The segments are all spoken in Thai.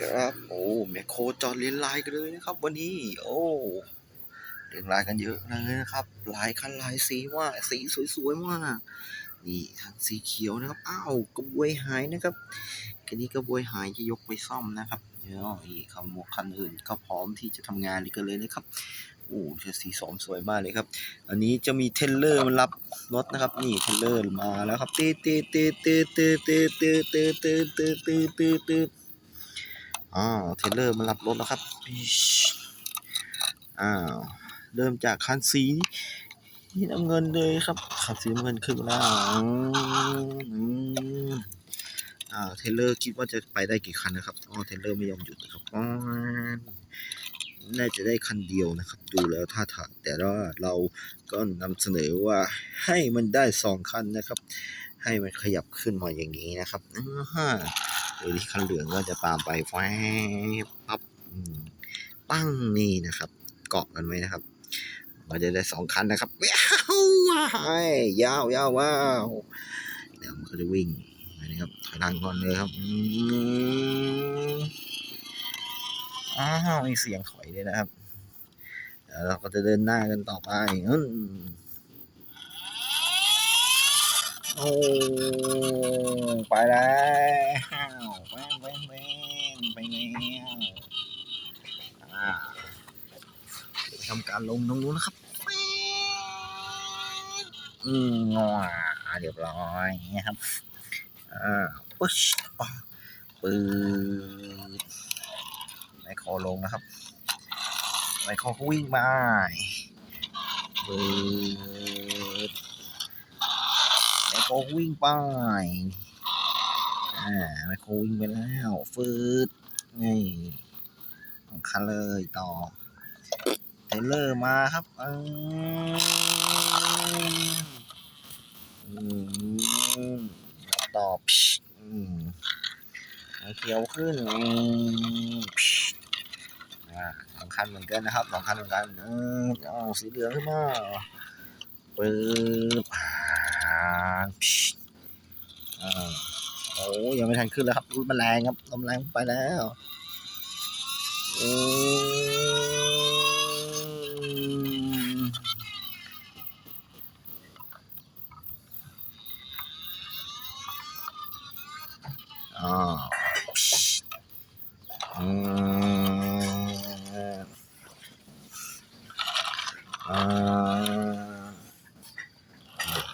ครับ โอ้แมคโครจอดเรียนลายกันเลยนะครับ วันนี้ โอ้เรียงลายกันเยอะเลยนะครับลายคันลายสีว่าสีสวยๆมากนี่ทั้งสีเขียวนะครับอ้าวกระบวยหายนะครับคันนี้กระบวยหายจะยกไปซ่อมนะครับเดี๋ยวอีกคันหมวกคันอื่นก็พร้อมที่จะทำงานกันเลยนะครับโอ้เชืสีสมสวยมากเลยครับ อันนี้จะมีเทเลอร์มารับรถนะครับ นี่เทเลอร์มาแล้วครับตืดตืดตืดตืดตืดตืดตืดตืดตืดตืดตืดตืดตื อ้าวเทเลอร์มารับรถแล้วครับอ้าวเริ่มจากคันสีนี่น้ำเงินเลยครับคันสีน้ำเงินขึ้นมาแล้วอืมอ่าเทเลอร์คิดว่าจะไปได้กี่คันนะครับอ๋อเทเลอร์ไม่ยอมหยุดนะครับอ๋อน่าจะได้คันเดียวนะครับ ดูแล้วท่าทางแต่ว่าเราก็นำเสนอว่าให้มันได้สองคันนะครับ ให้มันขยับขึ้นมาอย่างนี้นะครับอ่า ฮะเดี๋ยวที่คันเหลืองก็จะตามไปแฟปั๊บปั้งนี่นะครับ เกาะกันไว้นะครับมันจะได้สองคันนะครับว้าวว้ายยาวยาวว้าวเดี๋ยวมันก็จะวิ่งนะครับถอยหลังก่อนเลยครับอ้าวมีเสียงถอยด้วยนะครับเดี๋ยวเราก็จะเดินหน้ากันต่อไปโอ้ไปแล้วแว้นแว้นแว้น ไปแล้วอ่าทำการลงตรงนู้นนะครับอืมงอเรียบร้อยนะครับอ่าปุ๊ชอะปืดไมโครลงนะครับไมโครก็วิ่งมาปืดไมโครวิ่งไป อ่าไมโครวิ่งไปแล้วฟืดนี่สำคัญเลยต่อเทรลเลอร์มาครับอืมอืมแล้วตอบอืมเขียวขึ้นอืมอ่าสองคันเหมือนกันนะครับสองคันเหมือนกันเออเอาสีเหลืองขึ้นมาปึ๊บอ่าอ่า อ้ยังไม่ทันขึ้นเลยครับรถมันแรงครับลมแรงไปแล้วโอ้อ่าอืมอ่า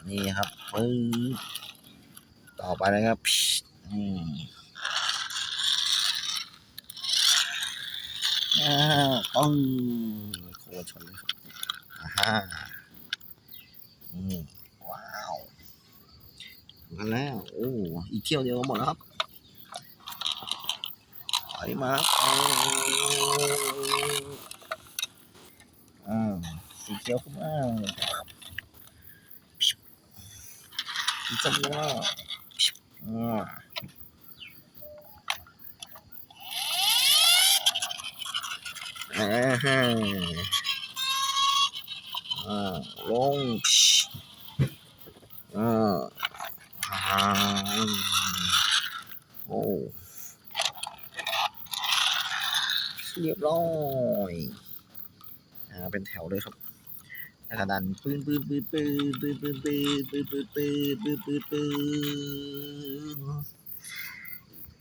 นี่ครับปึ๊บ ต่อไปนะครับอืมอ้าวปึ้งโคชนเลยครับอ่าฮะอืมว้าวมาแล้วโอ้อีกเที่ยวเดียวหมดแล้วครับถอยมาอ่าสีเขียวขึ้นมาสีชมพูอ่า อ่าอ่าฮะอ่าลงอ่าอ่าโอ้เรียบร้อย อ่า เป็นแถวเลยครับ แล้วก็ดันปืนปืนปืนปืนปืนปืนปืนปืนปืนปืนปืนปืนปืน